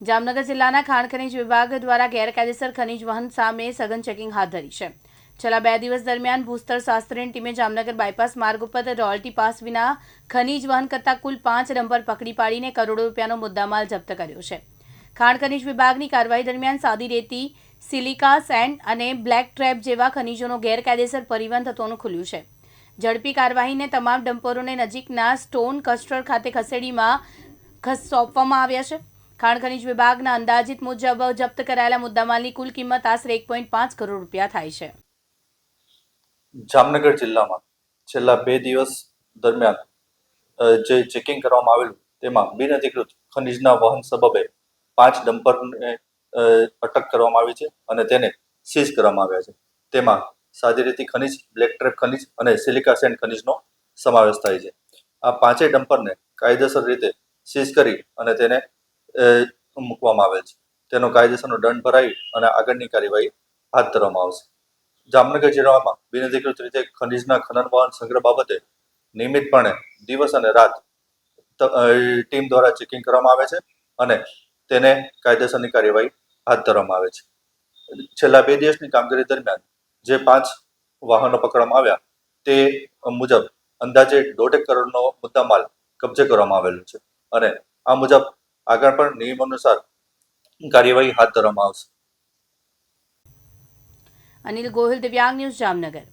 જામનગર જિલ્લાના ખાણ ખનીજ વિભાગ દ્વારા ગેરકાયદેસર ખનીજ વહન સામે સઘન ચેકિંગ હાથ ધરી છે. છેલ્લા બે દિવસ દરમિયાન ભૂસ્તર શાસ્ત્રીની ટીમે જામનગર બાયપાસ માર્ગ ઉપર રોયલ્ટી પાસ વિના ખનીજ વહન કરતા કુલ પાંચ ડમ્પર પકડી પાડીને કરોડો રૂપિયાનો મુદ્દામાલ જપ્ત કર્યો છે. ખાણ ખનીજ વિભાગની કાર્યવાહી દરમિયાન સાદી રેતી સિલિકા સેન્ડ અને બ્લેક ટ્રેપ જેવા ખનીજોનો ગેરકાયદેસર પરિવહન થતોનું ખુલ્યું છે. ઝડપી કાર્યવાહીને તમામ ડમ્પરોને નજીકના સ્ટોન કસ્ટર ખાતે ખસેડીમાં ખસ સોંપવામાં આવ્યા છે. ખાણ ખનીજ વિભાગના અંદાજિત મુજબ જપ્ત કરાયેલા મુદ્દામાલની કુલ કિંમત આશરે એક પોઈન્ટ પાંચ કરોડ રૂપિયા થાય છે. જામનગર જિલ્લામાં છેલ્લા બે દિવસ દરમિયાન જે ચેકિંગ કરવામાં આવેલું તેમાં બિનઅધિકૃત ખનીજના વહન સબબે પાંચ ડમ્પરને અટક કરવામાં આવી છે અને તેને સીઝ કરવામાં આવ્યા છે. તેમાં સાદી રીતે ખનીજ, બ્લેક ટ્રેપ ખનીજ અને સિલિકા સેન્ડ ખનિજનો સમાવેશ થાય છે. આ પાંચેય ડમ્પરને કાયદેસર રીતે સીઝ કરી અને તેને મૂકવામાં આવે છે. તેનો કાયદેસરનો દંડ ભરાઈ અને આગળની કાર્યવાહી હાથ ધરવામાં આવશે. જામનગર જિલ્લામાં બિનઅધિકૃત રીતે ખનિજના ખનન વાહન સંગ્રહ બાબતે નિયમિતપણે દિવસ અને રાત ટીમ દ્વારા ચેકિંગ કરવામાં આવે છે અને તેને કાયદેસરની કાર્યવાહી હાથ ધરવામાં આવે છે. છેલ્લા બે દિવસની કામગીરી દરમિયાન જે પાંચ વાહનો પકડવામાં આવ્યા તે મુજબ અંદાજે દોઢેક કરોડનો મુદ્દામાલ કબજે કરવામાં આવેલો છે. અને આ મુજબ આગળ પણ નિયમ અનુસાર કાર્યવાહી હાથ ધરવામાં આવશે. અનિલ ગોહિલ દિવ્યાંગ ન્યૂઝ જામનગર.